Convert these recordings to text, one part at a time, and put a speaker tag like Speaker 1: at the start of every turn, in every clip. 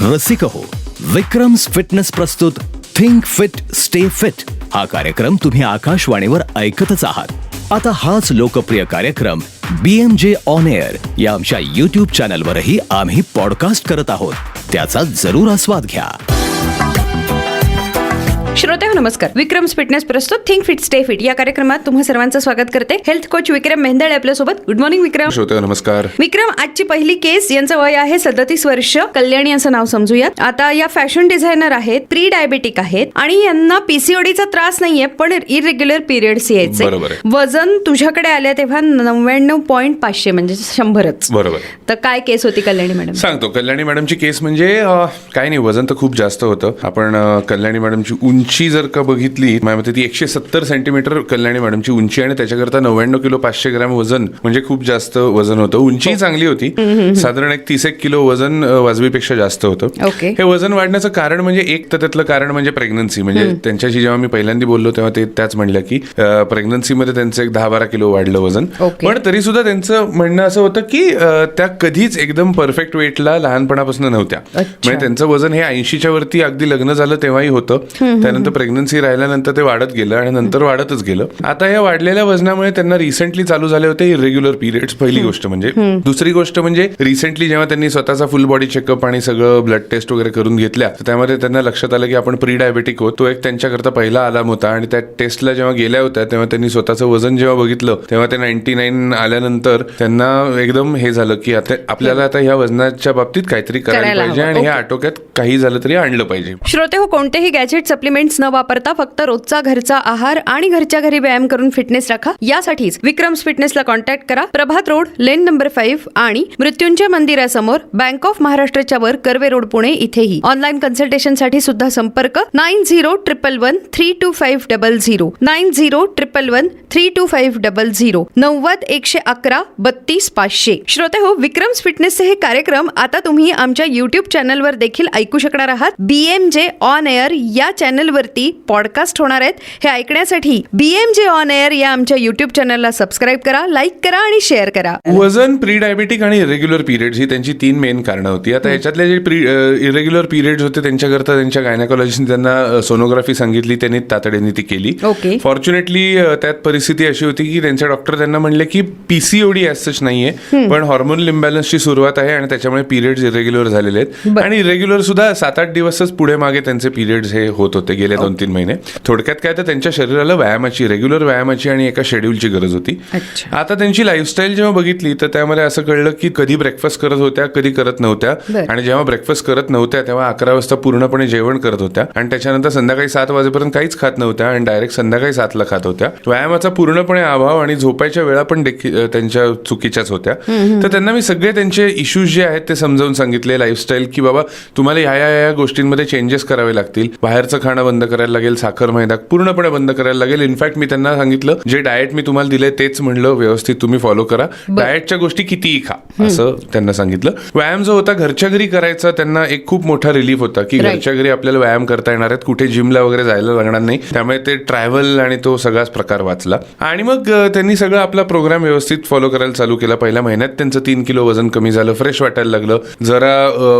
Speaker 1: रसिक हो. विक्रम्स फिटनेस प्रस्तुत थिंक फिट स्टे फिट हा कार्यक्रम तुम्ही आकाशवाणीवर ऐकतच आहात. आता हाच लोकप्रिय कार्यक्रम B M J on air या आमच्या युट्यूब चॅनलवरही आम्ही पॉडकास्ट करत आहोत. त्याचा जरूर आस्वाद घ्या.
Speaker 2: श्रोते हो नमस्कार. विक्रम्स फिटनेस प्रस्तुत थिंक फिट स्टे फिट या कार्यक्रमात तुम्हा सर्वांचं स्वागत करते हेल्थ कोच विक्रम मेहंदळे आपल्यासोबत. Good morning Vikram.
Speaker 3: श्रोते नमस्कार.
Speaker 2: विक्रम आजची पहिली केस यांचं वय आहे सदतीस वर्ष. कल्याणी असं नाव समजूयात. आता या फॅशन डिझायनर आहेत प्री डायबेटिक आहेत आणि यांना पीसीओडीचा त्रास नाहीये पण इरेग्युलर पिरियड्स यायचे.
Speaker 3: बरोबर आहे.
Speaker 2: वजन तुझ्याकडे आले तेव्हा नव्याण्णव पॉईंट पाचशे म्हणजे शंभरच.
Speaker 3: बरोबर
Speaker 2: तर काय केस होती कल्याणी मॅडम
Speaker 3: सांगतो. कल्याणी मॅडमची केस म्हणजे अं, काय नाही वजन तर खूप जास्त होतं. आपण अं, कल्याणी मॅडमची उंची जर का बघितली माझ्या मते ती एकशे सत्तर सेंटीमीटर कल्याणी मॅडमची उंची आणि त्याच्याकरता नव्याण्णव किलो पाचशे ग्रॅम वजन म्हणजे खूप जास्त वजन होतं. उंची चांगली होती. साधारण एक तीस एक किलो वजन वाजवीपेक्षा जास्त होतं. हे वजन वाढण्याचं कारण म्हणजे एक तर त्यातलं कारण म्हणजे प्रेग्नन्सी म्हणजे त्यांच्याशी जेव्हा मी पहिल्यांदा बोललो तेव्हा ते त्याच म्हणल्या की प्रेग्नन्सीमध्ये त्यांचं एक दहा बारा किलो वाढलं वजन. पण तरी सुद्धा त्यांचं म्हणणं असं होतं की त्या कधीच एकदम परफेक्ट वेटला लहानपणापासून नव्हत्या. म्हणजे त्यांचं वजन हे ऐंशीच्या वरती अगदी लग्न झालं तेव्हाही होतं. त्यानंतर प्रेग्नन्सी राहिल्यानंतर ते वाढत गेलं आणि नंतर वाढतच गेलं. आता या वाढलेल्या वजनामुळे त्यांना रिसेंटली चालू झाले होते इरेग्युलर पिरियड्स पहिली गोष्ट म्हणजे. दुसरी गोष्ट म्हणजे रिसेंटली जेव्हा त्यांनी स्वतःचा फुल बॉडी चेकअप आणि सगळं ब्लड टेस्ट वगैरे करून घेतल्या तर त्यामध्ये त्यांना लक्षात आलं की आपण प्री डायबेटिक होत तो एक त्यांच्याकरता पहिला अलार्म होता आणि त्या टेस्टला जेव्हा गेल्या होत्या तेव्हा त्यांनी स्वतःचं वजन जेव्हा बघितलं तेव्हा ते नाईन्टी नाईन आल्यानंतर त्यांना एकदम हे झालं की आता आपल्याला आता ह्या वजनाच्या बाबतीत काहीतरी करायला पाहिजे. आणि हे
Speaker 2: ओके.
Speaker 3: आटोक्यात काही झालं तरी आणलं पाहिजे.
Speaker 2: श्रोते हो कोणतेही गॅजेट सप्लिमेंट्स न वापरता फक्त रोजचा घरचा आहार आणि घरच्या घरी व्यायाम करून फिटनेस राखा. यासाठीच विक्रम्स फिटनेसला कॉन्टॅक्ट करा. Prabhat road lane number five आणि मृत्यूंच्या मंदिरासमोर बँक ऑफ महाराष्ट्राच्या वर कर्वे रोड पुणे इथेही. ऑनलाईन कन्सल्टेशनसाठी सुद्धा संपर्क nine zero triple one three two five double zero. Nine zero triple one three two five double zero. नव्वद एकशे अकरा बत्तीस पाचशे. श्रोते हो विक्रम्स फिटनेसचे हे कार्यक्रम आता तुम्ही आमच्या युट्यूब चॅनलवर देखील ऐकू शकणार आहात. B M J on air या चॅनल चॅनलवरती पॉडकास्ट होणार आहेत. हे ऐकण्यासाठी बीएम जे ऑन एअर या आमच्या युट्यूब चॅनलला सबस्क्राईब करा लाईक करा आणि शेअर करा.
Speaker 3: वजन प्री डायबेटिक आणि इरेग्युलर पिरियड्स ही त्यांची तीन मेन कारणं होती. आता याच्यातले जे प्री इरेग्युलर पिरियड्स होते त्यांच्याकरता त्यांच्या गायनाकॉलॉजिस्टने त्यांना सोनोग्राफी सांगितली त्यांनी तातडीने ती केली.
Speaker 2: ओके.
Speaker 3: फॉर्च्युनेटली त्यात परिस्थिती अशी होती की त्यांचे डॉक्टर त्यांना म्हणले की पीसीओडी सच नाहीये पण हॉर्मोनल इम्बॅलन्सची सुरुवात आहे आणि त्याच्यामुळे पिरियड्स इरेग्युलर झालेले आहेत. आणि इरेग्युलर सुद्धा सात आठ दिवसच पुढे मागे त्यांचे पिरियड्स हे होत होते. गेले दोन तीन महिने. थोडक्यात काय तर त्यांच्या शरीराला व्यायामाची रेग्युलर व्यायामाची आणि एका शेड्यूलची गरज होती. आता त्यांची लाईफस्टाईल जेव्हा बघितली तर त्यामध्ये असं कळलं की कधी ब्रेकफास्ट करत होत्या कधी करत नव्हत्या. आणि जेव्हा ब्रेकफास्ट करत नव्हत्या तेव्हा अकरा वाजता पूर्णपणे जेवण करत होत्या. आणि त्याच्यानंतर संध्याकाळी सात वाजेपर्यंत काहीच खात नव्हत्या आणि डायरेक्ट संध्याकाळी सातला खात होत्या. व्यायामाचा पूर्णपणे अभाव आणि झोपायच्या वेळा पण त्यांच्या चुकीच्याच होत्या. तर त्यांना मी सगळे त्यांचे इश्यूज जे आहेत ते समजावून सांगितले लाईफस्टाईल की बाबा तुम्हाला ह्या या गोष्टींमध्ये चेंजेस करावे लागतील. बाहेरचं खाणं बंद करायला लागेल साखर मैदा पूर्णपणे बंद करायला लागेल. इनफॅक्ट मी त्यांना सांगितलं जे डाएट मी तुम्हाला दिले तेच म्हणलं व्यवस्थित तुम्ही फॉलो करा. डाएटच्या गोष्टी कितीही खा. असं त्यांना सांगितलं. व्यायाम जो होता घरच्या घरी करायचा त्यांना एक खूप मोठा रिलीफ होता की. घरच्या घरी आपल्याला व्यायाम करता येणार आहेत. कुठे जिमला वगैरे जायला लागणार नाही. त्यामुळे ते ट्रॅव्हल आणि तो सगळाच प्रकार वाचला. आणि मग त्यांनी सगळं आपला प्रोग्राम व्यवस्थित फॉलो करायला चालू केला. पहिल्या महिन्यात त्यांचं तीन किलो वजन कमी झालं फ्रेश वाटायला लागलं. जरा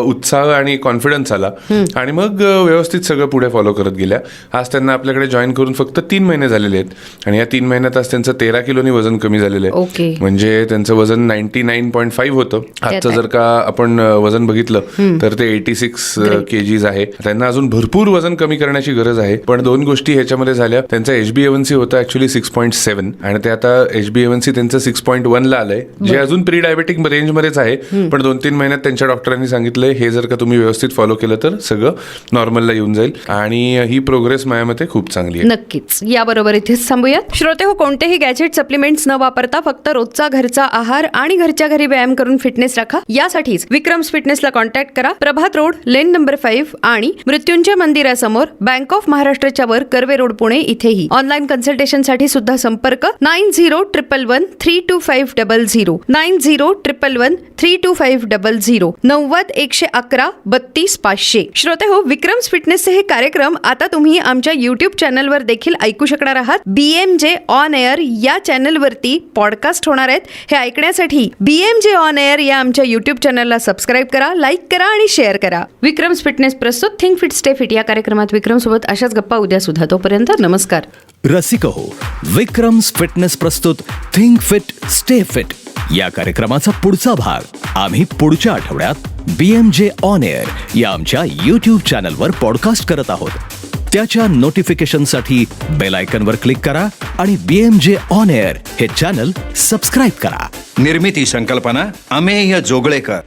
Speaker 3: उत्साह आणि कॉन्फिडन्स आला. आणि मग व्यवस्थित सगळं पुढे फॉलो करत गेल्या. आज त्यांना आपल्याकडे जॉईन करून फक्त तीन महिने झालेले आहेत. आणि या तीन महिन्यात आज त्यांचं तेरा किलोनी वजन कमी झालेलं आहे.
Speaker 2: ओके.
Speaker 3: म्हणजे त्यांचं वजन नाईन्टी नाईन पॉईंट फाईव्ह होतं. आजचं. जर का आपण वजन बघितलं तर ते एटी सिक्स केजीज आहे. त्यांना अजून भरपूर वजन कमी करण्याची गरज आहे. पण दोन गोष्टी ह्याच्यामध्ये झाल्या. त्यांचा एच बी एव्हन्सी होता ऍक्च्युली सिक्स पॉईंट सेव्हन आणि ते आता एच बी एव्हन्सी त्यांचं सिक्स पॉईंट वन ला आलंय. जे अजून प्री डायबेटिक रेंजमध्येच आहे. पण दोन तीन महिन्यात त्यांच्या डॉक्टरांनी सांगितलंय हे जर का तुम्ही व्यवस्थित फॉलो केलं तर सगळं नॉर्मलला येऊन जाईल. आणि ही प्रोग्रेस माझ्या मते खूप चांगली आहे.
Speaker 2: नक्कीच. याबरोबर इथेच थांबूयात. श्रोते हो कोणतेही गॅजेट सप्लिमेंट्स न वापरता फक्त रोजचा घरचा आहार आणि घरच्या घरी व्यायाम करून फिटनेस राखा. यासाठीच विक्रम्स फिटनेसला कॉन्टॅक्ट करा. Prabhat road lane number five आणि मृत्युंजय मंदिरासमोर बँक ऑफ महाराष्ट्राच्या वर कर्वे रोड पुणे इथेही. ऑनलाईन कन्सल्टेशनसाठी सुद्धा संपर्क nine zero triple one three two five double zero. Nine zero triple one three two five double zero. नव्वद एकशे अकरा बत्तीस पाचशे. श्रोते हो विक्रम्स फिटनेसचे हे कार्यक्रम आता तुम्ही आमच्या युट्यूब चॅनलवर देखील ऐकू शकणार आहात. B M J on air या चॅनलवरती पॉडकास्ट होणार आहेत. हे ऐकण्यासाठी B M J on air या आमच्या युट्यूब चॅनलला सबस्क्राईब करा लाईक करा आणि शेअर करा. विक्रम्स फिटनेस प्रस्तुत थिंक फिट स्टे फिट या कार्यक्रमात विक्रम सोबत अशाच गप्पा उद्या सुद्धा. तोपर्यंत नमस्कार.
Speaker 1: रसिक हो. विक्रम्स फिटनेस प्रस्तुत थिंक फिट स्टे फिट या कार्यक्रमाचा पुढचा भाग आम्ही पुढच्या आठवड्यात B M J on air या आमच्या युट्यूब चॅनलवर पॉडकास्ट करत आहोत. त्याच्या नोटिफिकेशनसाठी बेल आयकनवर क्लिक करा आणि बीएमजे ऑन एअर हे चॅनल सबस्क्राईब करा.
Speaker 4: निर्मिती संकल्पना अमेय जोगळेकर.